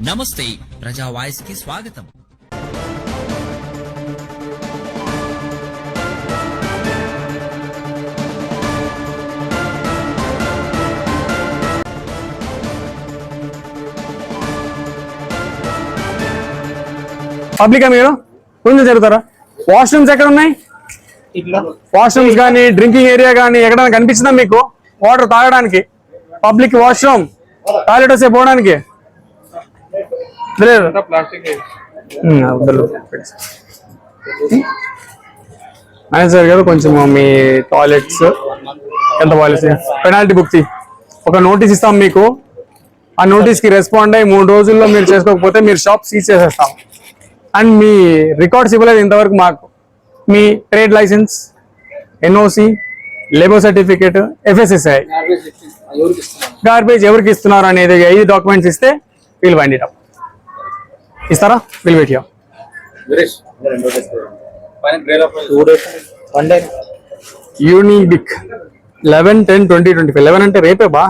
నమస్తే ప్రజా వాయిస్కి స్వాగతం. పబ్లికా మీరు? కొంచెం జరుగుతారా? వాష్రూమ్స్ ఎక్కడ ఉన్నాయి వాష్రూమ్స్ కానీ డ్రింకింగ్ ఏరియా కానీ ఎక్కడైనా కనిపించిందా మీకు? వాటర్ తాగడానికి? Public washroom. టాయిలెట్ వస్తే పోవడానికి? లేదు. మేనేజర్ గారు కొంచెం మీ టాయిలెట్స్ ఎంత పాలసీ? పెనాల్టీ బుక్ ఒక నోటీస్ ఇస్తాం మీకు. ఆ నోటీస్కి రెస్పాండ్ అయ్యి మూడు రోజుల్లో మీరు చేసుకోకపోతే మీరు షాప్ సీజ్ చేసేస్తాం. అండ్ మీ రికార్డ్స్ ఇవ్వలేదు ఇంతవరకు మాకు. మీ trade licence NOC labour certificate FSSI. Garbage ఎవరికి ఇస్తున్నారు అనేది ఐదు డాక్యుమెంట్స్ ఇస్తే వీల్ వైండ్ ఇట్ అప్ ఇస్తారా? Will wait you Unibic eleven ten twenty twenty five eleven అంటే రేపే బా?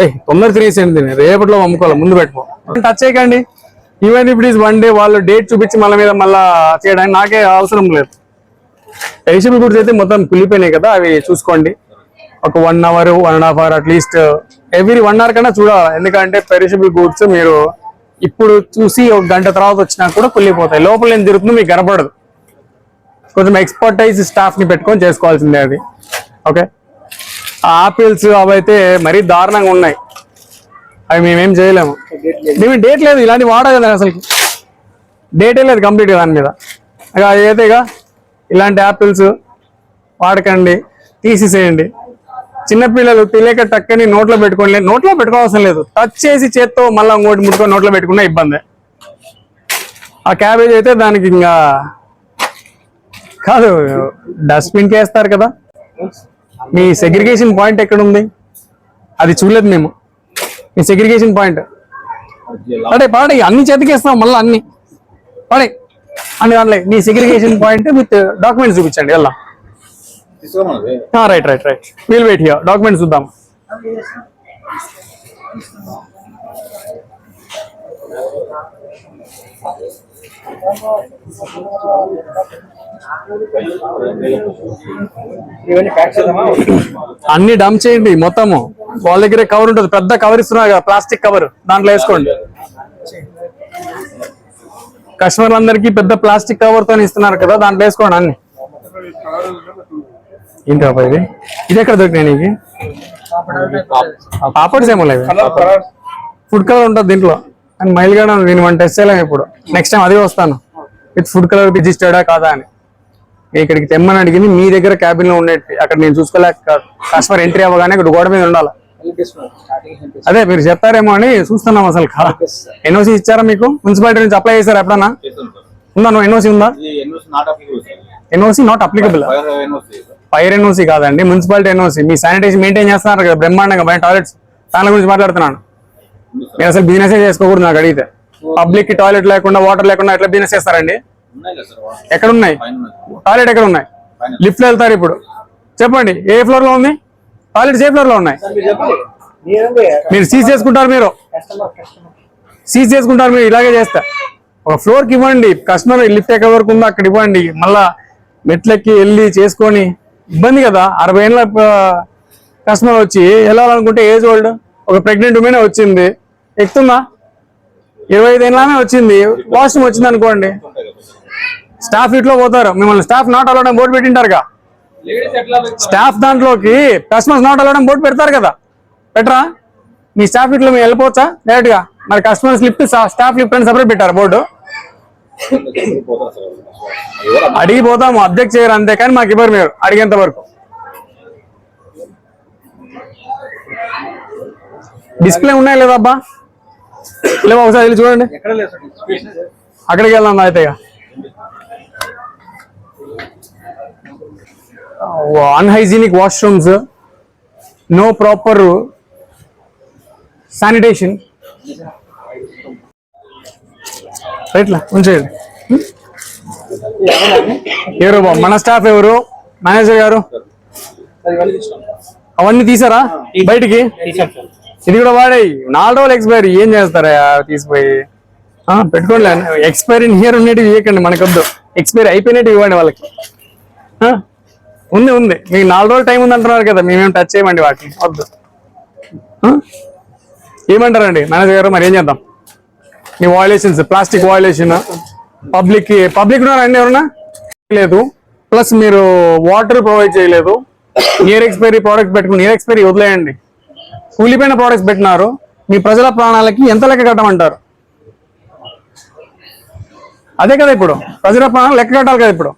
ఏ తొందర తినేసేయండి రేపట్లో అమ్ముకోవాలి ముందు పెట్టుకో. టచ్ చేయకండి. ఈవెన్ ఇప్పుడు ఈజ్ వన్ డే వాళ్ళు డేట్ చూపించి మళ్ళీ మీద మళ్ళా చేయడానికి నాకే అవసరం లేదు. ఎలిజిబుల్ గుడ్స్ అయితే మొత్తం కులిపోయినాయి కదా అవి చూసుకోండి. ఒక one hour one and half hour at least every one hour కన్నా చూడాలి? ఎందుకంటే పెరిషబుల్ గూడ్స్ మీరు ఇప్పుడు చూసి ఒక గంట తర్వాత వచ్చినా కూడా కుళ్ళిపోతాయి. లోపల ఏం తిరుగుతుంది మీకు కనపడదు. కొంచెం ఎక్స్పర్టైజ్ స్టాఫ్ని పెట్టుకొని చేసుకోవాల్సిందే అది. ఓకే ఆపిల్స్ అవైతే మరీ దారుణంగా ఉన్నాయి. అవి మేమేం చేయలేము. మేము డేట్ లేదు ఇలాంటి కదా అసలు డేటే లేదు కంప్లీట్గా దాని మీద. ఇక అయితే ఇలాంటి యాపిల్స్ వాడకండి తీసేసేయండి. చిన్నపిల్లలు తెలియక టక్కని నోట్లో పెట్టుకోండి నోట్లో పెట్టుకోవాల్సిన లేదు. టచ్ చేసి చేత్తో మళ్ళీ ఇంకోటి ముట్టుకొని నోట్లో పెట్టుకున్న ఇబ్బంది. ఆ క్యాబేజ్ అయితే దానికి ఇంకా కాదు డస్ట్బిన్కి వేస్తారు కదా. మీ సెగ్రిగేషన్ పాయింట్ ఎక్కడ ఉంది అది చూడలేదు మేము. మీ సెగ్రిగేషన్ పాయింట్ పడే పాడే అన్ని చేతికేస్తాం మళ్ళీ అన్ని. పడే. అన్ని దాంట్లో మీ సెగ్రిగేషన్ పాయింట్ విత్ డాక్యుమెంట్స్ చూపించండి వెళ్ళా right right right we'll wait here documents చూద్దాం. అన్ని డంప్ చేయండి మొత్తము. వాళ్ళ దగ్గరే కవర్ ఉంటుంది. పెద్ద కవర్ ఇస్తున్నారు కదా ప్లాస్టిక్ కవర్ దాంట్లో వేసుకోండి. కస్టమర్లందరికీ పెద్ద ప్లాస్టిక్ కవర్తో ఇస్తున్నారు కదా దాంట్లో వేసుకోండి అన్ని. ఏంటి బాబా ఇది ఇది ఎక్కడ దొరికినాయి నీకు? పాపడ్స్ ఏమో లేవు. ఫుడ్ కలర్ ఉంటుంది దీంట్లో. అని మైల్గా దీని మనం టెస్ట్ చేయలేము ఇప్పుడు. నెక్స్ట్ టైం అదే వస్తాను. విత్ ఫుడ్ కలర్ రిజిస్టర్డా కాదా అని. నేను ఇక్కడికి తెమ్మని అడిగింది. మీ దగ్గర క్యాబిన్లో ఉండేది అక్కడ నేను చూసుకోలేక కస్టమర్ ఎంట్రీ అవ్వగానే ఇక్కడ గోడ మీద ఉండాలి. అదే మీరు చెప్తారేమో అని చూస్తున్నాం అసలు ఎన్ఓసి ఇచ్చారా మీకు? మున్సిపాలిటీ నుంచి అప్లై చేశారా ఎప్పుడన్నా? ఉందా? ఎన్ఓసి ఉందా? NOC not applicable fire NOC కాదండి మున్సిపాలిటీ ఎన్ఓసి మీ శానిటైజేషన్ మెయింటైన్ చేస్తున్నారు కదా బ్రహ్మాండంగా బయట టాయిలెట్స్ దాని గురించి మాట్లాడుతున్నాను. మీరు అసలు బిజినెస్ చేసుకోకూడదు నాకు అడిగితే. పబ్లిక్కి టాయిలెట్ లేకుండా వాటర్ లేకుండా ఎట్లా బిజినెస్ చేస్తారండి? ఎక్కడ ఉన్నాయి టాయిలెట్ ఎక్కడ ఉన్నాయి లిఫ్ట్లో వెళ్తారు ఇప్పుడు. చెప్పండి ఏ ఫ్లోర్లో ఉంది? టాయిలెట్స్ ఏ ఫ్లోర్లో ఉన్నాయి? మీరు సీజ్ చేసుకుంటారు మీరు. సీజ్ చేసుకుంటారు మీరు ఇలాగే చేస్తా. ఒక ఫ్లోర్కి ఇవ్వండి. కస్టమర్ లిఫ్ట్ ఎక్కడ వరకు ఉందో అక్కడ ఇవ్వండి. మళ్ళా మెట్లెక్కి వెళ్ళి చేసుకొని ఇబ్బంది కదా. అరవై ఏళ్ళ కస్టమర్ వచ్చి వెళ్ళాలనుకుంటే ఏజ్ ఓల్డ్ ఒక ప్రెగ్నెంట్ ఉమెన్ వచ్చింది. ఎక్కుతుందా? ఇరవై ఐదు ఏళ్ళనే వచ్చింది. వాష్రూమ్ వచ్చింది అనుకోండి. స్టాఫ్ ఇట్లో పోతారు. మిమ్మల్ని స్టాఫ్ నాట్ అలవడం బోర్డు పెట్టింటారుగా. స్టాఫ్ దాంట్లోకి కస్టమర్స్ నాట్ అలవడం బోర్డు పెడతారు కదా. పెట్టరా? మీ స్టాఫ్ ఇట్లో మేము వెళ్ళిపోవచ్చా? డైరెక్ట్గా మరి కస్టమర్స్ లిఫ్ట్ స్టాఫ్ లిఫ్ట్ అని సపరేట్ పెట్టారు బోర్డు? అడిగి పోతాము అబ్జెక్ట్ చేయరు అంతే కానీ మాకు ఇవ్వరు మీరు అడిగేంత వరకు. డిస్ప్లే ఉన్నాయి లేదా అబ్బా? లేవా ఒకసారి వెళ్ళి చూడండి. అక్కడికి వెళ్దాం అయితే unhygienic washrooms no proper sanitation రైట్లా ఉంచేయండి. ఎవరు బాబు మన స్టాఫ్ ఎవరు? మేనేజర్ గారు? అవన్నీ తీసారా? బయటికి? ఇది కూడా వాడేయి నాలుగు రోజులు ఎక్స్పైరీ ఏం చేస్తారా తీసిపోయి? పెట్టుకోండి ఎక్స్పైరీ ఇయర్ ఉండేటివి ఇవ్వకండి మనకొద్దు. ఎక్స్పైరీ అయిపోయినట్టు ఇవ్వండి వాళ్ళకి. ఉంది ఉంది. మీకు నాలుగు రోజులు టైం ఉంది అంటున్నారు కదా మేమేం టచ్ చేయమండి వాటిని. వద్దు. ఏమంటారండి? మేనేజర్ గారు మరి ఏం చేద్దాం? ఈ violations plastic violation public public ఉన్నారండి ఎవరన్నా? లేదు. ప్లస్ మీరు వాటర్ ప్రొవైడ్ చేయలేదు. ఇయర్ ఎక్స్పైరీ ప్రోడక్ట్ పెట్టుకుని ఇయర్ ఎక్స్పైరీ వదిలేయండి. కూలిపోయిన ప్రోడక్ట్స్ పెట్టినారు. మీ ప్రజల ప్రాణాలకి ఎంత లెక్క కట్టమంటారు? అదే కదా ఇప్పుడు. ప్రజల ప్రాణాలు లెక్క కట్టాలి కదా ఇప్పుడు.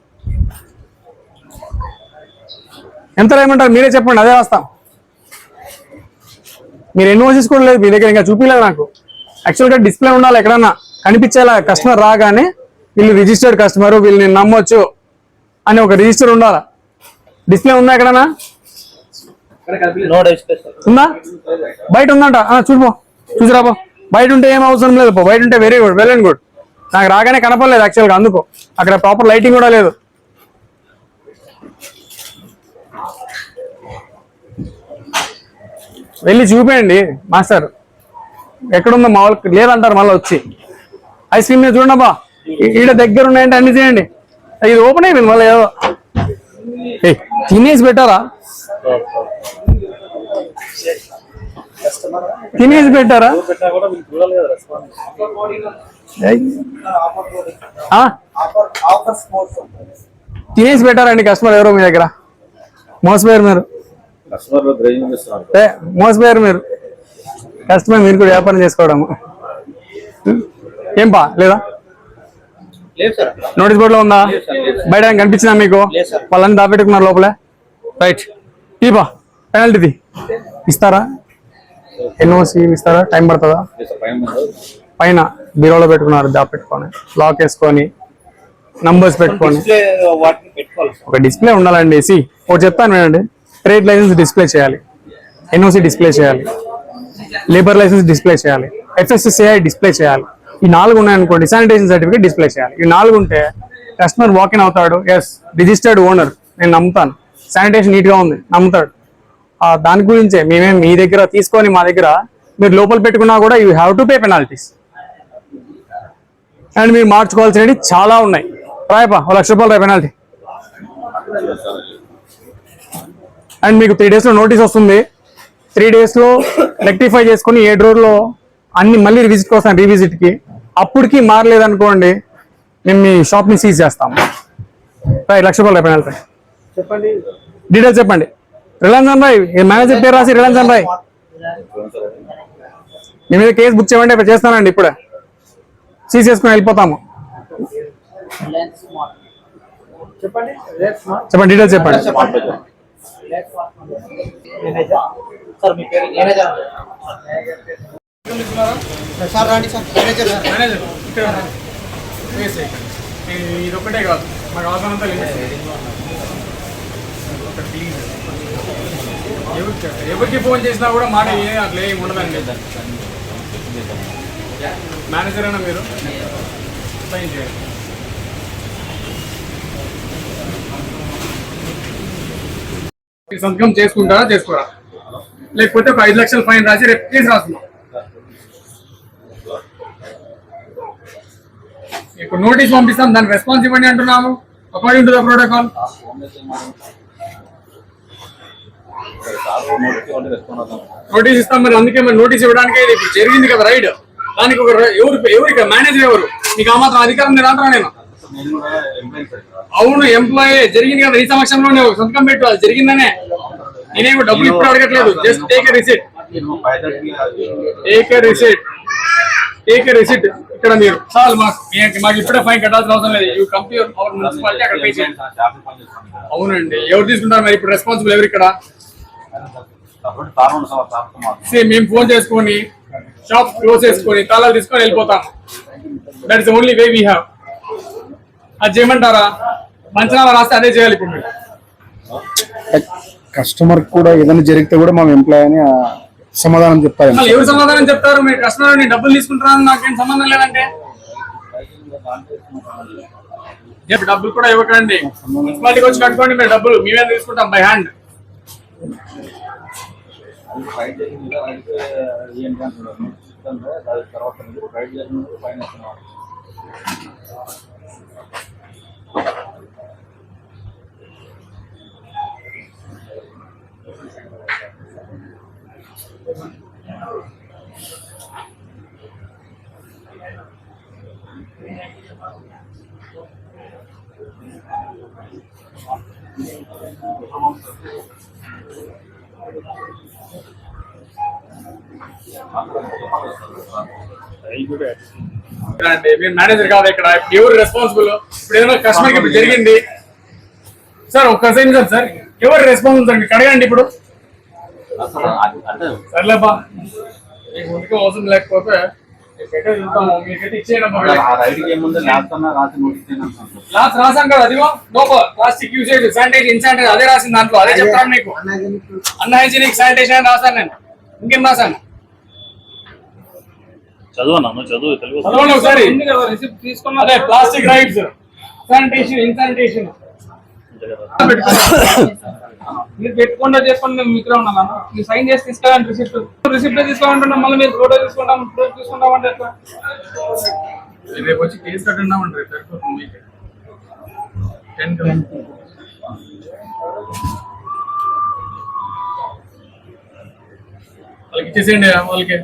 ఎంత రేయమంటారు? మీరే చెప్పండి అదే వస్తాం మీరు ఎన్నో లేదు మీ దగ్గర ఇంకా చూపించలేదు నాకు. యాక్చువల్గా డిస్ప్లే ఉండాలి ఎక్కడన్నా. కనిపించేలా కస్టమర్ రాగానే వీళ్ళు రిజిస్టర్డ్ కస్టమర్ వీళ్ళు నేను నమ్మొచ్చు అని ఒక రిజిస్టర్ ఉండాలా. డిస్ప్లే ఉందా ఎక్కడన్నా? ఉందా? బయట ఉందంట. చూడుపో. చూసిరాపో బయట ఉంటే ఏం అవసరం లేదు పో. బయట ఉంటే very good well and good నాకు రాగానే కనపడలేదు యాక్చువల్గా అందుకు. అక్కడ ప్రాపర్ లైటింగ్ కూడా లేదు. వెళ్ళి చూపేయండి మాస్టర్. ఎక్కడుందో మా వాళ్ళకి లేదంటారు మళ్ళీ వచ్చి. ఐస్ క్రీమ్ మీద చూడండి అబ్బా. ఈడ దగ్గర ఉన్నాయంటే అన్ని చేయండి ఇది ఓపెన్ అయిపోయింది మళ్ళీ ఏదో. తినేసి పెట్టారా? తినేసి పెట్టారా? తినేసి పెట్టారండి కస్టమర్ ఎవరో మీ దగ్గర? మోసపోయారు మీరు. మోసపోయారు మీరు. కస్టమర్ మీరు కూడా వ్యాపారం చేసుకోవడం. ఏం పా లేదా నోటీస్ బోర్డులో ఉందా? బయట కనిపించిందా మీకు. వాళ్ళని దాపెట్టుకున్నారు లోపలే? రైట్. ఇపా పెనాల్టీది. ఇస్తారా? ఎన్ఓసి ఇస్తారా? టైం పడుతుందా? పైన బీరోలో పెట్టుకున్నారు దాపెట్టుకొని. లాక్ వేసుకొని నంబర్స్ పెట్టుకొని. ఒక డిస్ప్లే ఉండాలండి సి. ఒకటి చెప్తాను వినండి. ట్రేడ్ లైసెన్స్ డిస్ప్లే చేయాలి. ఎన్ఓసి డిస్ప్లే చేయాలి. లేబర్ లైసెన్స్ డిస్ప్లే చేయాలి. ఎఫ్ఎస్ఎస్ఏఐ డిస్ప్లే చేయాలి. ఈ నాలుగు ఉన్నాయనుకోండి శానిటేషన్ సర్టిఫికేట్ డిస్ప్లే చేయాలి. ఈ నాలుగు ఉంటే కస్టమర్ వాకిన్ అవుతాడు. ఎస్ రిజిస్టర్డ్ ఓనర్ నేను నమ్ముతాను. శానిటేషన్ నీట్గా ఉంది. నమ్ముతాడు. దాని గురించే మేమేం మీ దగ్గర తీసుకొని మా దగ్గర మీరు లోపల పెట్టుకున్నా కూడా you have to pay penalties and మీరు మార్చుకోవాల్సినవి చాలా ఉన్నాయి. రాయపా ఒక లక్ష రూపాయలు రాయ పెనాల్టీ అండ్ మీకు త్రీ డేస్లో నోటీస్ వస్తుంది. త్రీ డేస్లో రెక్టిఫై చేసుకొని ఏడు రోజుల్లో అన్ని మళ్ళీ విజిట్ కోసం రీవిజిట్కి అప్పటికి మారలేదనుకోండి మేము మీ షాప్ని సీజ్ చేస్తాము రాయ్ లక్ష రూపాయలు పెనాల్టీ చెప్పండి. డీటెయిల్స్ చెప్పండి. రిలయన్స్ అన్ రాయ్ మేనేజర్ పేరు రాసి రిలయన్స్ అన్ రాయ్? మీ మీద కేసు బుక్ చేయమంటే ఇప్పుడు చేస్తానండి ఇప్పుడే. సీజ్ చేసుకుని వెళ్ళిపోతాము. చెప్పండి. డీటెయిల్స్ చెప్పండి. సార్ మీ పేరు మేనేజర్ సార్ రండి సార్. Manager sir. మేనేజర్ ఇక్కడ ఇది ఒకటే కాదు. మాకు అవసరం ఎవరికి ఎవరికి ఫోన్ చేసినా కూడా మాట ఏ అట్లా ఏమి ఉండదండి. మేనేజర్ అయినా మీరు? సైన్ చేయండి. ఈ సంతకం చేసుకుంటారా చేసుకోరా? లేకపోతే ఒక ఐదు లక్షలు ఫైన్ రాసి రేపు కేసు రాస్తున్నాం. ఇప్పుడు నోటీస్ పంపిస్తాం దానికి రెస్పాన్స్ ఇవ్వండి అంటున్నాము. According to the protocol. Notice ఇస్తాం మరి అందుకే మరి నోటీస్ ఇవ్వడానికి ఇప్పుడు జరిగింది కదా రైడ్. దానికి ఒక ఎవరు ఎవరు ఎవరికి? మేనేజర్ ఎవరు? మీకు ఆ మాత్రం అధికారం నేను అంటున్నా నేను. అవును ఎంప్లాయీ జరిగింది కదా ఈ సమక్షంలోనే ఒక సంతకం పెట్టు అది జరిగిందనే. నేనేమో డబ్బులు ఇప్పుడు అడగట్లేదు. Just take receipt take receipt take receipt ఇక్కడ మీరు. చాలు మాకు మాకు ఇప్పుడే ఫైన్ కట్టాల్సిన అవసరం లేదు. యూ కంప్యూటర్ అవర్ మున్సిపాలిటీ అక్కడ పే చేయండి. అవునండి. ఎవరు తీసుకుంటారు మరి? ఇప్పుడు రెస్పాన్సిబుల్ ఎవరు ఇక్కడ? మేము ఫోన్ చేసుకొని షాప్ క్లోజ్ చేసుకొని తాళాలు తీసుకొని వెళ్ళిపోతాం. That is only way we have అది చేయమంటారా? మంచిగా రాస్తే అదే చేయాలి ఇప్పుడు మీరు. కస్టమర్ కూడా ఏదైనా జరిగితే కూడా మా ఎంప్లాయ్ అని సమాధానం చెప్తారు. అసలు ఎవరు సమాధానం చెప్తారు? మీరు కస్టమర్ డబ్బులు తీసుకుంటారా నాకేం సంబంధం లేదంటే? రేపు డబ్బులు కూడా ఇవ్వకండి. మున్సిపాలిటీకి వచ్చి కట్టుకోండి మీరు డబ్బులు మేమే తీసుకుంటాం బై హ్యాండ్ తర్వాత మీరు ఫైట్ చేసినప్పుడు పైన వస్తున్నారు అండి మీరు మేనేజర్ కాదు ఇక్కడ. ఎవరు రెస్పాన్సిబుల్ ఇప్పుడు ఏదైనా కస్టమర్ ఇప్పుడు జరిగింది. సార్ ఒక్కసారి సెకండ్ సార్. ఎవరు రెస్పాన్సిబుల్ అండి ఇక్కడ అడగండి ఇప్పుడు. అసలు అది అంటే సర్లేపా మీకు ముందుకు అవసరం లేకపోతే రాసి నోటీస్ అంటున్నారు లాస్ట్ రాసాం కదా అదిగో. నో ప్లాస్టిక్ యూసేజ్ శానిటైజ్ అదే రాసింది దాంట్లో. అదే చెప్తాను మీకు. రాశాను నేను. ఇంకేం రాశాను? చదువు చదువు ఒకసారి. ప్లాస్టిక్ శానిటేషన్ ఇన్సానిటేషన్ మీరు పెట్టుకుండా చేసుకోండి మేము మీకు ఉన్నాను మీరు సైన్ చేసి తీసుకెళ్ళండి రిసిప్ట్ రిసిప్ట్ తీసుకోవాలంటున్నాం మళ్ళీ మీరు ఫోటో తీసుకుంటాం ఫోటో తీసుకుంటాం అంటే ఎట్లా? రేపు వచ్చి కేసు కట్టున్నామంటారు మీకే. టెన్ వాళ్ళకి ఇచ్చేసేయండి వాళ్ళకి.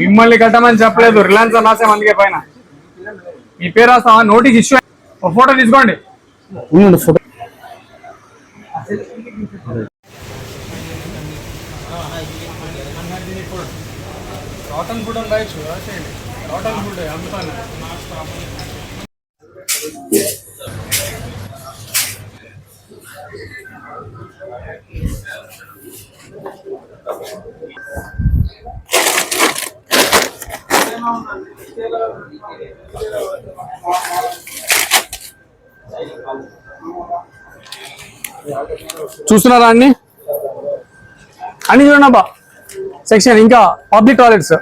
మిమ్మల్ని కట్టమని చెప్పలేదు. రిలయన్స్ అని రాసాం అందుకే పైన. మీ పేరు రాస్తామా నోటీస్ ఇష్యూ ఒక ఫోటో తీసుకోండి. కాటన్ ఫుడ్ అని రాయొచ్చు రాసేయండి. Cotton food అమ్ముతాను. చూస్తున్నారా అన్ని? అన్ని చూడండి అబ్బా. సెక్షన్ ఇంకా పబ్లిక్ టాయిలెట్స్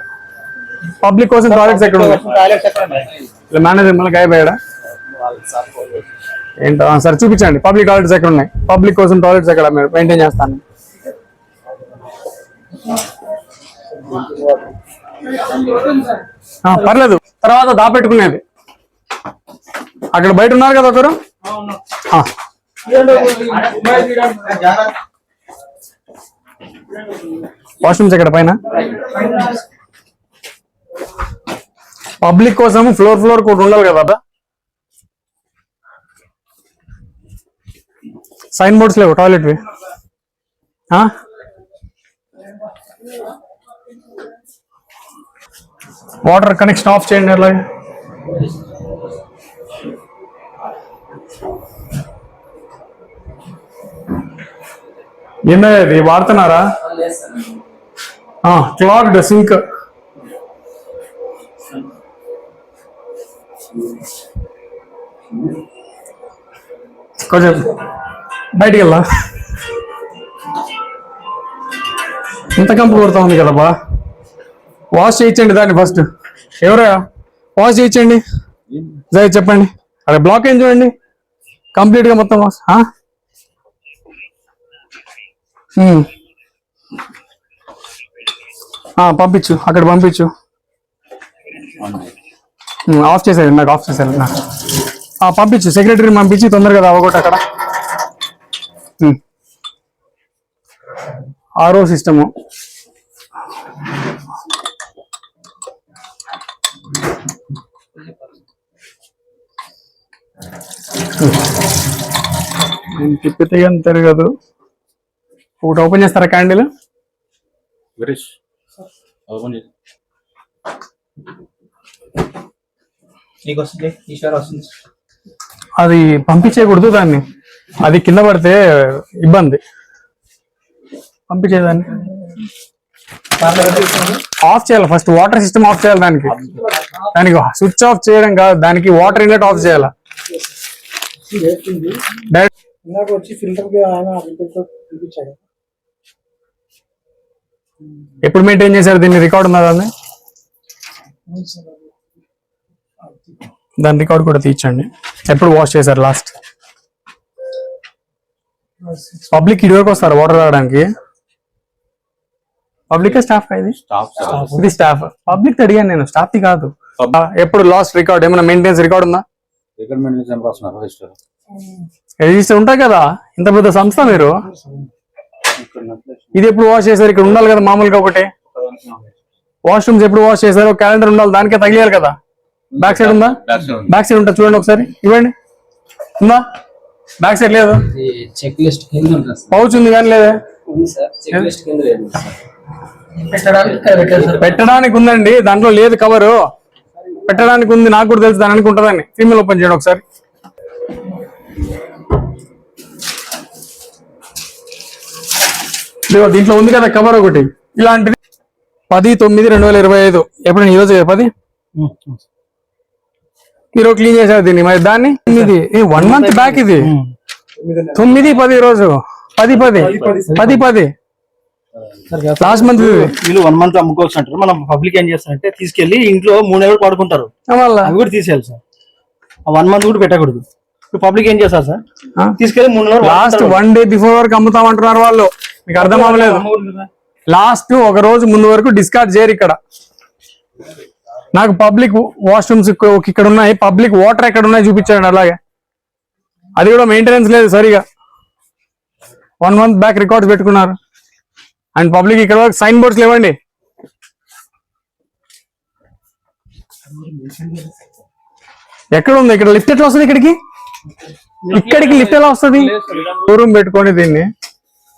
పబ్లిక్ కోసం టాయిలెట్స్ ఎక్కడ ఉన్నాయి? మేనేజర్ మళ్ళీ గాయపోయాడా ఏంటో? సరే చూపించండి. పబ్లిక్ టాయిలెట్స్ ఎక్కడ ఉన్నాయి? పబ్లిక్ కోసం టాయిలెట్స్ ఎక్కడ? మెయింటైన్ చేస్తాను. పర్లేదు. తర్వాత దాపెట్టుకునేది. అక్కడ బయట ఉన్నారు కదా ఒకరు? వాష్రూమ్స్ ఇక్కడ పైన? పబ్లిక్ కోసం ఫ్లోర్ ఫ్లోర్ కూడా ఉండాలి కదా అబ్బా సైన్ బోర్డ్స్ లేవు టాయిలెట్వి. ఆ? వాటర్ కనెక్షన్ ఆఫ్ చేయండి అలా. ఏందా ఇది వాడుతున్నారా? క్లాక్డ్ సింక్ కొంచెం బయటికి వెళ్ళా ఇంత కంపు కొడుతా ఉంది కదా బా. వాష్ చేయించండి దాన్ని ఫస్ట్ ఎవరా వాష్ చేయించండి. జై చెప్పండి. అదే బ్లాక్ ఏం చూడండి? కంప్లీట్గా మొత్తం వాష్ పంపించు అక్కడ పంపించు. ఆఫ్ చేసేది నాకు ఆఫ్ చేసేది నాకు. పంపించు సెక్రటరీని పంపించి తొందరగా అవ్వగొట్టు అక్కడ. ఉమ్. ఆరో సిస్టము నేను తిప్పితే కానీ తిరగదు ఒకటి ఓపెన్ చేస్తారా క్యాండిల్ గిరీష్ ఓపెన్ చేసి నీకు వస్తుంది ఈశ్వర్ వస్తుంది. అది పంపించేయకూడదు దాన్ని. అది కింద పడితే ఇబ్బంది. పంపించేదాన్ని ఆఫ్ చేయాలి ఫస్ట్ వాటర్ సిస్టమ్ ఆఫ్ చేయాలి దానికి. దానికి స్విచ్ ఆఫ్ చేయడం కాదు దానికి వాటర్ ఇన్లెట్ ఆఫ్ చేయాలి. ఇందాక వచ్చి ఫిల్టర్ ఆయన చూపించాడు. ఎప్పుడు మెయింటైన్ చేశారు దీన్ని? రికార్డ్ ఉన్నదా? దాని రికార్డ్ కూడా తీర్చండి. ఎప్పుడు వాష్ చేశారు లాస్ట్ పబ్లిక్ ఇటు వరకు వస్తారు వాటర్ తాగడానికి. పబ్లిక్ స్టాఫ్ ఇది? ఇది స్టాఫ్ పబ్లిక్ అడిగాను నేను. స్టాఫ్ ది కాదు. ఎప్పుడు లాస్ట్ రికార్డ్ ఏమైనా మెయింటెనెన్స్ రికార్డ్ ఉందా? ఎంత రిజిస్టర్ రిజిస్టర్ ఉంటాయి కదా? ఇంత పెద్ద సంస్థ మీరు? ఇది ఎప్పుడు వాష్ చేశారు? ఇక్కడ ఉండాలి కదా మామూలుగా ఒకటి. వాష్రూమ్స్ ఎప్పుడు వాష్ చేశారు క్యాలెండర్ ఉండాలి దానికే తగిలేయాలి కదా. బ్యాక్ సైడ్ ఉందా? బ్యాక్ సైడ్ ఉంటా చూడండి ఒకసారి. ఇవ్వండి. ఉందా? బ్యాక్ సైడ్ లేదు? చెక్ లిస్ట్ కింద ఉంటుంది సార్. పౌచ్ ఉంది కానీ లేదా? పెట్టడానికి ఉందండి దాంట్లో లేదు కవరు పెట్టడానికి ఉంది నాకు కూడా తెలుసు దానికి ఉంటుందని ఫీమేల్ ఓపెన్ చేయండి ఒకసారి. దీంట్లో ఉంది కదా కవర్ ఒకటి. ఇలాంటిది. పది తొమ్మిది రెండు వేల ఇరవై ఐదు. ఎప్పుడు ఈ రోజు పది? మీరు క్లీన్ చేశారు దీన్ని. మరి దాన్ని? ఇది వన్ మంత్ బ్యాక్ ఇది? తొమ్మిది పది రోజు పది పది. పది పది. లాస్ట్ మంత్ వీళ్ళు వన్ మంత్ అమ్ముకోవచ్చు అంటారు మనం పబ్లిక్ ఏం చేస్తారంటే తీసుకెళ్ళి ఇంట్లో మూడు నెలలు పడుకుంటారు. మళ్ళా? అవి కూడా తీసేయాలి సార్. ఆ వన్ మంత్ కూడా పెట్టకూడదు. ఇప్పుడు పబ్లిక్ ఏం చేస్తారు సార్? తీసుకెళ్ళి మూడు నెలలు లాస్ట్ వన్ డే బిఫోర్ వరకు అమ్ముతామంటున్నారు వాళ్ళు. మీకు అర్థం అవ్వలేదు. లాస్ట్ ఒక రోజు ముందు వరకు డిస్కార్డ్ చేయరు ఇక్కడ. నాకు పబ్లిక్ వాష్రూమ్స్ ఇక్కడ ఉన్నాయి. పబ్లిక్ వాటర్ ఎక్కడ ఉన్నాయి చూపించాడు అలాగే. అది కూడా మెయింటెనెన్స్ లేదు సరిగా. వన్ మంత్ బ్యాక్ రికార్డ్స్ పెట్టుకున్నారు. అండ్ పబ్లిక్ ఇక్కడ వరకు సైన్ బోర్డ్స్ లేవండి. ఎక్కడ ఉంది? ఇక్కడ లిఫ్ట్ ఎట్లా వస్తుంది ఇక్కడికి? ఇక్కడికి లిఫ్ట్ ఎలా వస్తుంది? షోరూమ్ పెట్టుకొని దీన్ని.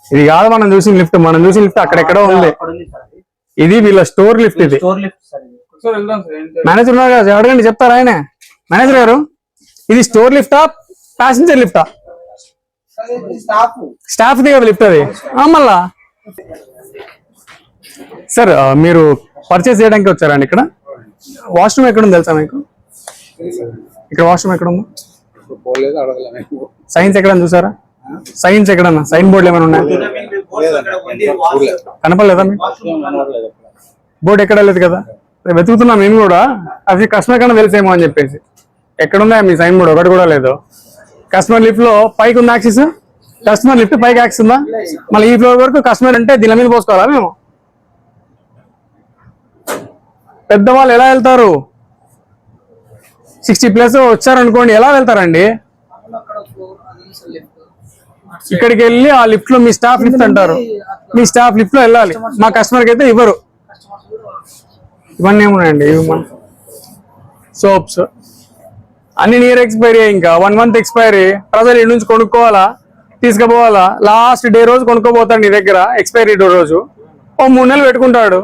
ఇది కాదు మనం చూసిన లిఫ్ట్. మనం చూసిన లిఫ్ట్ అక్కడెక్కడో ఉంది. ఇది వీళ్ళ స్టోర్ లిఫ్ట్ ఇది. మేనేజర్ ఉన్నారు కదా అడగండి చెప్తారా ఆయన? మేనేజర్ గారు ఇది స్టోర్ లిఫ్టా ప్యాసింజర్ లిఫ్టా? స్టాఫ్ ది కదా లిఫ్ట్ అది. ఆ, మళ్ళా. సార్ మీరు పర్చేస్ చేయడానికి వచ్చారండి ఇక్కడ. వాష్రూమ్ ఎక్కడ ఉంది తెలుసా మీకు? ఇక్కడ వాష్రూమ్ ఎక్కడ ఉంది సైన్స్ ఎక్కడ చూసారా? సైన్స్ ఎక్కడన్నా? సైన్ బోర్డులు ఏమైనా ఉన్నాయా? కనపడలేదా బోర్డు ఎక్కడ లేదు కదా. వెతుకుతున్నాం మేము కూడా. అది కస్టమర్ కన్నా తెలిసేమో అని చెప్పేసి. ఎక్కడున్నా మీ సైన్ బోర్డు ఒకటి కూడా లేదు. కస్టమర్ లిఫ్ట్లో పైకి ఉంది యాక్సిస్ కస్టమర్ లిఫ్ట్ పైకి యాక్సిస్ ఉందా? మళ్ళీ ఈ ఫ్లోర్ వరకు కస్టమర్ అంటే దీని మీద పోసుకోవాలా మేము? పెద్దవాళ్ళు ఎలా వెళ్తారు? సిక్స్టీ ప్లస్ వచ్చారనుకోండి ఎలా వెళ్తారండి? ఇక్కడికి వెళ్ళి ఆ లిఫ్ట్లో మీ స్టాఫ్ లిఫ్ట్ అంటారు. మీ స్టాఫ్ లిఫ్ట్లో వెళ్ళాలి. మా కస్టమర్కి అయితే ఇవ్వరు. ఇవన్నీ ఏమున్నాయండి? సోప్స్ అన్ని నియర్ ఎక్స్పైరీ ఇంకా. వన్ మంత్ ఎక్స్పైరీ ప్రజలు ఇంటి నుంచి కొనుక్కోవాలా? తీసుకుపోవాలా? లాస్ట్ డే రోజు కొనుక్కోబోతాడు నీ దగ్గర ఎక్స్పైరీ డే రోజు. ఓ మూడు నెలలు పెట్టుకుంటాడు.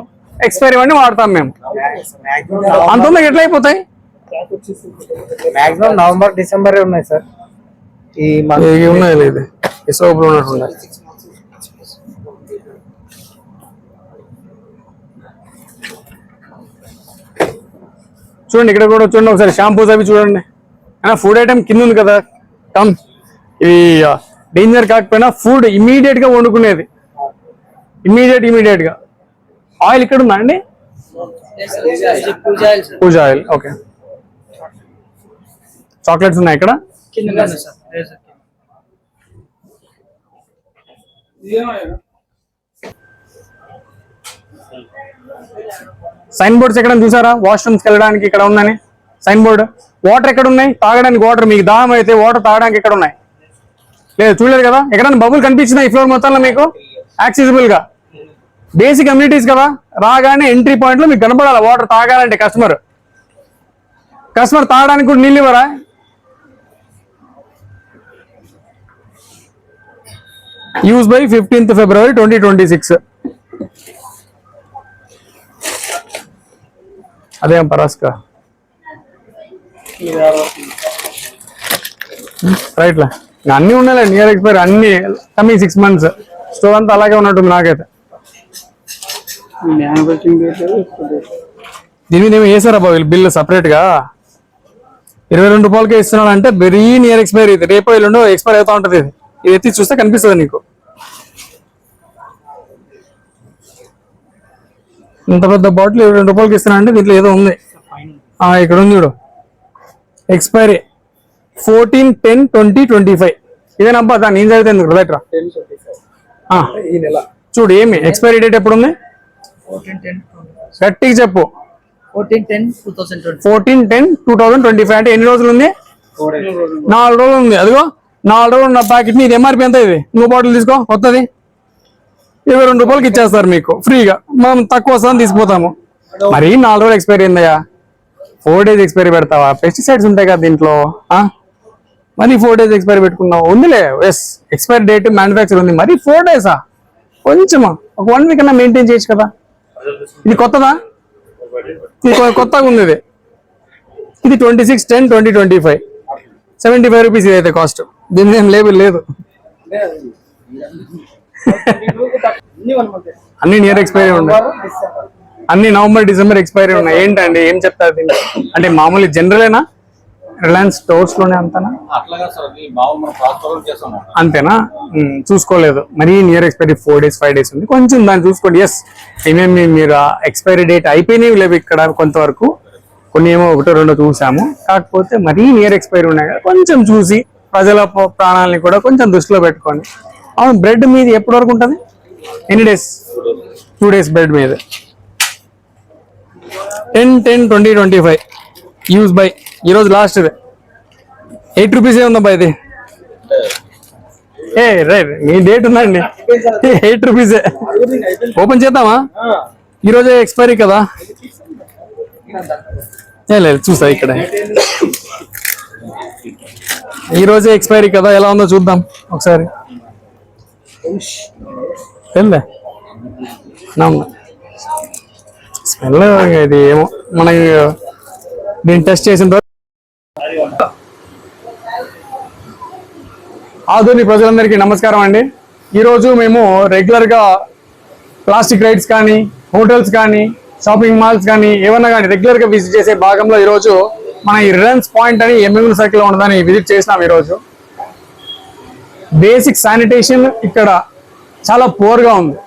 ఎక్స్పైరీ అన్ని వాడతాం మేము. అంత తొందరగా ఎట్లా అయిపోతాయి? మాక్సిమం నవంబర్ డిసెంబర్ ఉన్నాయి సార్ ఈ ఇవి ఉన్నాయి లేదు ఈ సోపులు ఉన్నట్టు ఉన్నాయి. చూడండి ఇక్కడ కూడా చూడండి ఒకసారి షాంపూస్ అవి చూడండి. ఫుడ్ ఐటమ్ కింద ఉంది కదా కమ్ ఇది డేంజర్ కాకపోయినా ఫుడ్ ఇమీడియట్గా వండుకునేది. ఇమీడియట్ ఇమీడియట్గా. ఆయిల్ ఇక్కడ ఉందా అండి? పూజ ఆయిల్ ఓకే. చాక్లెట్స్ ఉన్నాయి ఇక్కడ? సైన్ బోర్డ్స్ ఎక్కడ చూసారా? వాష్రూమ్స్ వెళ్ళడానికి ఇక్కడ ఉందని. Sign board. వాటర్ ఎక్కడ ఉన్నాయి? తాగడానికి వాటర్ మీకు దాహం అయితే వాటర్ తాగడానికి ఎక్కడ ఉన్నాయి. లేదు చూడలేదు కదా? ఎక్కడైనా బబుల్ కనిపించిందా ఈ ఫ్లోర్ మొత్తంలో మీకు? యాక్సెసిబుల్గా బేసిక్ కమ్యూనిటీస్ కదా? రాగానే ఎంట్రీ పాయింట్లో మీకు కనపడాలి? వాటర్ తాగాలంటే కస్టమర్ కస్టమర్ తాగడానికి కూడా నీళ్ళు ఇవ్వరా? Use by fifteenth February twenty twenty six అదేం పరాస్కా? రైట్లా అన్నీ అన్ని ఉన్నాయి నియర్ ఎక్స్పైర్ అన్ని. కమింగ్ సిక్స్ మంత్స్ స్టోర్ అంతా అలాగే ఉన్నట్టుంది నాకైతే. దీని మీద ఏమో వేసారా బాబు బిల్లు సపరేట్గా ఇరవై రెండు రూపాయలకే ఇస్తున్నాడు అంటే వెరీ నియర్ ఎక్స్పైరీ ఇది రేపు ఎల్లుండో ఎక్స్పైర్ అవుతా ఉంటది ఇది. ఎత్తి చూస్తే కనిపిస్తుంది నీకు. ఇంత పెద్ద బాటిల్ ఇరవై రెండు రూపాయలకి ఇస్తున్నా అంటే దీంట్లో ఏదో ఉంది. ఆ, ఇక్కడ ఉంది చూడు. Expiry fourteen ten twenty twenty five ఇదేనబ్బా దాన్ని ఏం చదివితే ఎందుకు నెల. చూడు ఏమి? ఎక్స్పైరీ డేట్ ఎప్పుడు ఉంది గట్టిగా చెప్పు. Fourteen ten two thousand twenty five అంటే ఎన్ని రోజులు ఉంది? నాలుగు రోజులు ఉంది. అదిగో నాలుగు రోజులు ఉన్న ప్యాకెట్ ఇది ఎంఆర్పి ఎంత ఇది? ఇంకో బాటిల్ తీసుకో కొత్తది ఇరవై రెండు రూపాయలకి ఇచ్చేస్తారు మీకు ఫ్రీగా. మనం తక్కువ వస్తుందని తీసుకుపోతాము. మరి నాలుగు రోజులు ఎక్స్పైరీ అయిందయ్యా. ఫోర్ డేస్ ఎక్స్పైరీ పెడతావా? పెస్టిసైడ్స్ ఉంటాయి కదా దీంట్లో? మరి ఫోర్ డేస్ ఎక్స్పైరీ పెట్టుకున్నావు. ఉందిలే. ఎస్ ఎక్స్పైరీ డేట్ మ్యానుఫ్యాక్చర్ ఉంది. మరి ఫోర్ డేసా కొంచెమా. ఒక వన్ వీక్ అన్నా మెయింటైన్ చేయొచ్చు కదా. ఇది కొత్తదా? ఇది కొత్తగా ఉంది ఇది ఇది twenty six ten twenty twenty five. Seventy five rupees ఇదైతే కాస్ట్. దీని ఏం లేబుల్ లేదు. అన్ని నియర్ ఎక్స్పైరీ ఉన్నాయి. అన్ని నవంబర్ డిసెంబర్ ఎక్స్పైరీ ఉన్నాయి. ఏంటండి? ఏం చెప్తారు అంటే మామూలు జనరలేనా రిలయన్స్ స్టోర్స్లోనే అంతనా? అంతేనా చూసుకోలేదు. మరీ near expiry four days five days ఉంది. కొంచెం దాన్ని చూసుకోండి. ఎస్ ఏమేమి మీరు ఎక్స్పైరీ డేట్ అయిపోయినవి లేవు ఇక్కడ కొంతవరకు. కొన్ని ఏమో ఒకటో రెండో చూసాము. కాకపోతే మరీ నియర్ ఎక్స్పైరీ ఉన్నాయి కదా కొంచెం చూసి ప్రజల ప్రాణాలని కూడా కొంచెం దృష్టిలో పెట్టుకోండి. అవును బ్రెడ్ మీది ఎప్పటి వరకు ఉంటుంది? ఎన్ని డేస్ టూ డేస్ బ్రెడ్ మీద. Ten ten twenty twenty five use by ఈరోజు లాస్ట్ ఇది ఎయిట్ రూపీస్ ఏ ఉందబ్బా ఇది? ఏ రైట్ మీ డేట్ ఉందండి. ఎయిట్ రూపీస్ ఓపెన్ చేద్దామా? ఈరోజే ఎక్స్పైరీ కదా? ఏ లేదు చూస్తా ఇక్కడ. ఈ రోజే ఎక్స్పైరీ కదా ఎలా ఉందో చూద్దాం ఒకసారి. తెల్లే స్మెల్ ఇది ఏమో మనకి దీన్ని టెస్ట్ చేసిన తర్వాత ఆధునిక ప్రజలందరికీ నమస్కారం అండి. ఈరోజు మేము రెగ్యులర్గా ప్లాస్టిక్ రైడ్స్ కానీ హోటల్స్ కానీ షాపింగ్ మాల్స్ కానీ ఏమన్నా కానీ రెగ్యులర్గా విజిట్ చేసే భాగంలో ఈరోజు మన ఈ రిలయన్స్ పాయింట్ అని ఎంఎంఎల్ సర్కిల్ ఉన్నదని విజిట్ చేసినాం ఈరోజు. బేసిక్ శానిటేషన్ ఇక్కడ చాలా పూర్గా ఉంది.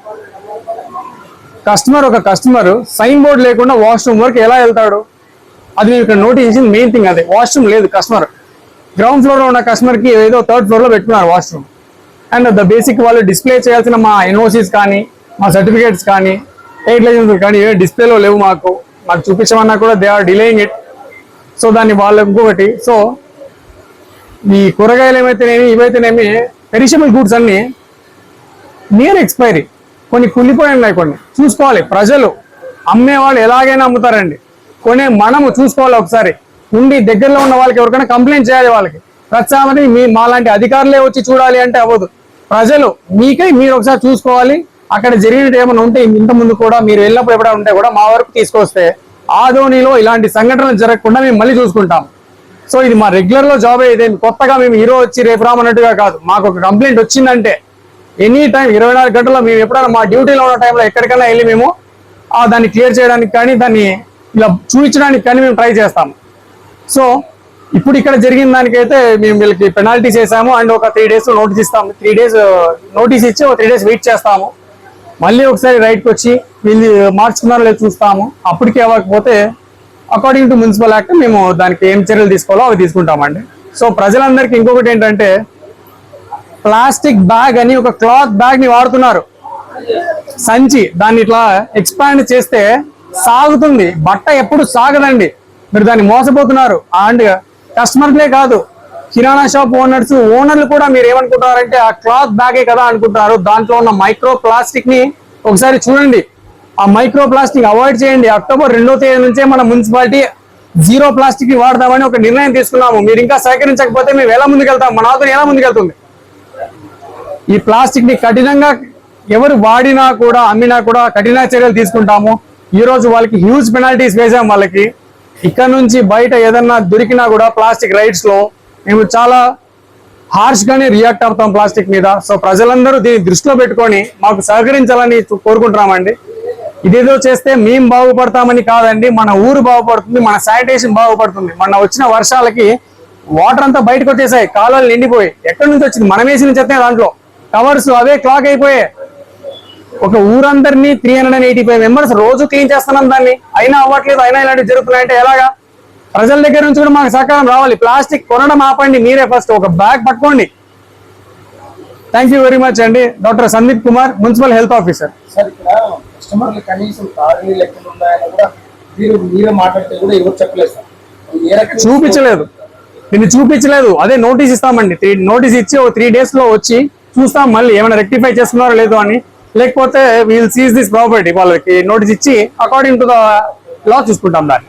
కస్టమర్ ఒక కస్టమర్ సైన్ బోర్డ్ లేకుండా వాష్రూమ్ వరకు ఎలా వెళ్తాడు? అది మేము ఇక్కడ నోటీస్ చేసింది మెయిన్ థింగ్ అదే. వాష్రూమ్ లేదు కస్టమర్ గ్రౌండ్ ఫ్లోర్లో ఉన్న కస్టమర్కి ఏదో థర్డ్ ఫ్లోర్లో పెట్టుకున్నారు వాష్రూమ్ అండ్ ద బేసిక్ వాళ్ళు డిస్ప్లే చేయాల్సిన మా ఎన్ఓసీస్ కానీ మా సర్టిఫికేట్స్ కానీ ఎయిట్ లైసెన్స్ కానీ ఏ డిస్ప్లేలో లేవు మాకు. మాకు చూపించమన్నా కూడా they are delaying it so దాన్ని వాళ్ళ ఇంకొకటి సో ఈ కూరగాయలు ఏమైతేనేమి ఇవైతేనేమి పెరిషబుల్ గూడ్స్ అన్ని నియర్ ఎక్స్పైరీ కొన్ని కుళ్ళిపోయి ఉన్నాయి కొన్ని. చూసుకోవాలి ప్రజలు అమ్మేవాళ్ళు ఎలాగైనా అమ్ముతారండి. కొనే మనము చూసుకోవాలి ఒకసారి. ఉండి దగ్గరలో ఉన్న వాళ్ళకి ఎవరికైనా కంప్లైంట్ చేయాలి వాళ్ళకి. ప్రత్యామని మీ మాలాంటి అధికారులే వచ్చి చూడాలి అంటే అవ్వదు. ప్రజలు మీకై మీరు ఒకసారి చూసుకోవాలి. అక్కడ జరిగినట్టు ఏమైనా ఉంటే ఇంతకుముందు ముందు కూడా మీరు వెళ్ళినప్పుడు ఎప్పుడైనా ఉంటే కూడా మా వరకు తీసుకొస్తే ఆదోనిలో ఇలాంటి సంఘటనలు జరగకుండా మేము మళ్ళీ చూసుకుంటాం. సో ఇది మా రెగ్యులర్లో జాబ్ ఇదేమి కొత్తగా మేము హీరో వచ్చి రేపు రామన్నట్టుగా కాదు. మాకు ఒక కంప్లైంట్ వచ్చిందంటే ఎనీ టైం ఇరవై నాలుగు గంటల్లో మేము ఎప్పుడైనా మా డ్యూటీలో ఉన్న టైంలో ఎక్కడికైనా వెళ్ళి మేము ఆ దాన్ని క్లియర్ చేయడానికి కానీ దాన్ని ఇలా చూపించడానికి కానీ మేము ట్రై చేస్తాము. సో ఇప్పుడు ఇక్కడ జరిగిన దానికైతే మేము వీళ్ళకి పెనాల్టీ చేసాము అండ్ ఒక త్రీ డేస్ నోటీస్ ఇస్తాము. త్రీ డేస్ నోటీస్ ఇచ్చి ఒక త్రీ డేస్ వెయిట్ చేస్తాము. మళ్ళీ ఒకసారి రైట్కి వచ్చి వీళ్ళు మార్చుకున్నారో లేదో చూస్తాము. అప్పటికి అవ్వకపోతే అకార్డింగ్ టు మున్సిపల్ యాక్ట్ మేము దానికి ఏం చర్యలు తీసుకోవాలో అవి తీసుకుంటామండి. సో ప్రజలందరికీ ఇంకొకటి ఏంటంటే ప్లాస్టిక్ బ్యాగ్ అని ఒక క్లాత్ బ్యాగ్ని వాడుతున్నారు. సంచి దాన్ని ఇట్లా ఎక్స్పాండ్ చేస్తే సాగుతుంది. బట్ట ఎప్పుడు సాగదండి. మీరు దాన్ని మోసపోతున్నారు. అండ్ కస్టమర్లే కాదు కిరాణా షాప్ ఓనర్స్ ఓనర్లు కూడా మీరు ఏమనుకుంటారంటే ఆ క్లాత్ బ్యాగే కదా అనుకుంటున్నారు. దాంట్లో ఉన్న మైక్రో ప్లాస్టిక్ని ఒకసారి చూడండి. ఆ మైక్రో ప్లాస్టిక్ అవాయిడ్ చేయండి. అక్టోబర్ రెండో తేదీ నుంచే మన మున్సిపాలిటీ జీరో ప్లాస్టిక్ని వాడదామని ఒక నిర్ణయం తీసుకున్నాము. మీరు ఇంకా సహకరించకపోతే మేము ఎలా ముందుకెళ్తాం? మన ఆదరణ ఎలా ముందుకెళ్తుంది? ఈ ప్లాస్టిక్ని కఠినంగా ఎవరు వాడినా కూడా అమ్మినా కూడా కఠిన చర్యలు తీసుకుంటాము. ఈ రోజు వాళ్ళకి హ్యూజ్ పెనాల్టీస్ వేసాం వాళ్ళకి. ఇక్కడ నుంచి బయట ఏదన్నా దొరికినా కూడా ప్లాస్టిక్ రైడ్స్లో మేము చాలా హార్ష్ గానే రియాక్ట్ అవుతాం ప్లాస్టిక్ మీద. సో ప్రజలందరూ దీన్ని దృష్టిలో పెట్టుకొని మాకు సహకరించాలని కోరుకుంటున్నామండి. ఇదేదో చేస్తే మేము బాగుపడతామని కాదండి మన ఊరు బాగుపడుతుంది మన శానిటేషన్ బాగుపడుతుంది. మన వచ్చిన వర్షాలకి వాటర్ అంతా బయటకు వచ్చేసాయి కాలాలు నిండిపోయి ఎక్కడి నుంచి వచ్చింది? మనం వేసిన చెత్త దాంట్లో. కవర్స్ అవే క్లాక్ అయిపోయాయి. ఒక ఊరందరినీ three hundred and eighty five members రోజు క్లీన్ చేస్తున్నాం దాన్ని. అయినా అవ్వట్లేదు అయినా ఇలాంటివి జరుగుతున్నాయంటే ఎలాగా? ప్రజల దగ్గర నుంచి కూడా మాకు సహకారం రావాలి. ప్లాస్టిక్ కొనడం ఆపండి మీరే ఫస్ట్ ఒక బ్యాగ్ పట్టుకోండి. థ్యాంక్ యూ వెరీ మచ్ అండి. Doctor Sandeep Kumar municipal health officer sir ఇక్కడ కస్టమర్లు కనీసం తాగు లెక్కలు ఉన్నాయని కూడా మీరు మీరే మాట్లాడితే కూడా ఎవరు చెప్పలేదు సార్. ఏ రకంగా చూపించలేదు. దీన్ని చూపించలేదు. అదే నోటీస్ ఇస్తామండి. త్రీ నోటీస్ ఇచ్చి ఒక త్రీ డేస్లో వచ్చి చూస్తాం మళ్ళీ. ఏమైనా రెక్టిఫై చేస్తున్నారో లేదో అని. లేకపోతే వీల్ సీజ్ దిస్ ప్రాపర్టీ వాళ్ళకి నోటీస్ ఇచ్చి అకార్డింగ్ టు ద లా చూసుకుంటాం దాన్ని.